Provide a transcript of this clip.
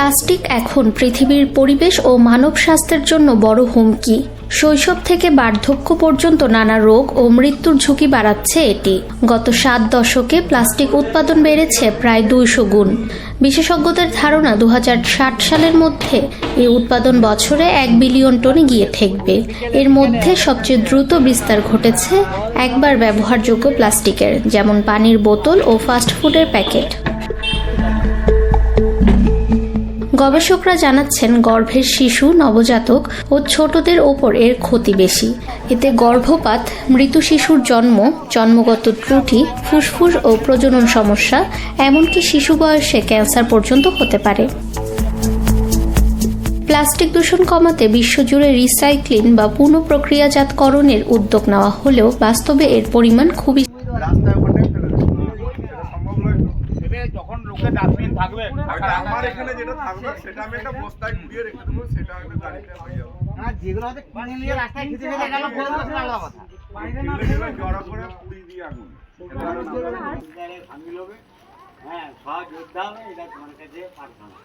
Plastic এখন পৃথিবীর পরিবেশ ও মানব স্বাস্থ্যের জন্য বড় হুমকি। শৈশব থেকে বার্ধক্য পর্যন্ত নানা রোগ ও মৃত্যুর ঝুঁকি বাড়াচ্ছে এটি। গত সাত দশকে প্লাস্টিক উৎপাদন বেড়েছে প্রায় দুইশো গুণ। বিশেষজ্ঞদের ধারণা দু হাজার ষাট সালের মধ্যে এই উৎপাদন বছরে এক বিলিয়ন টনে গিয়ে ঠেকবে। এর মধ্যে সবচেয়ে দ্রুত বিস্তার ঘটেছে একবার ব্যবহারযোগ্য প্লাস্টিকের, যেমন পানির বোতল ও ফাস্টফুডের প্যাকেট। গবেষকরা জানাচ্ছেন, গর্ভের শিশু, নবজাতক ও ছোটদের ওপর এর ক্ষতি বেশি। এতে গর্ভপাত, মৃত শিশুর জন্ম, জন্মগত ত্রুটি, ফুসফুস ও প্রজনন সমস্যা, এমনকি শিশু বয়সে ক্যান্সার পর্যন্ত হতে পারে। প্লাস্টিক দূষণ কমাতে বিশ্বজুড়ে রিসাইক্লিং বা পুনঃপ্রক্রিয়াজাতকরণের উদ্যোগ নেওয়া হলেও বাস্তবে এর পরিমাণ খুবই রাস্তায় ওখানে ফেলে দেবো সেটা সম্ভব নয় তো যখন লোকে ডাস্টবিন থাকবে আমার এখানে যেটা থাকবে সেটা আমি একটা বস্তায় ঘুরিয়ে রেখে দেবো সেটা একটা গাড়িতে হয়ে যাবে। যেগুলো হয়তো কিনে নিয়ে রাস্তায় খেতে খেতে গেল ফেলে দেবো আলাদা কথা। জড়ো করে পুড়ি দিয়ে আগুন হবে হ্যাঁ সব যোদ্ধা হবে এটা তোমার কাছে পাঠানো।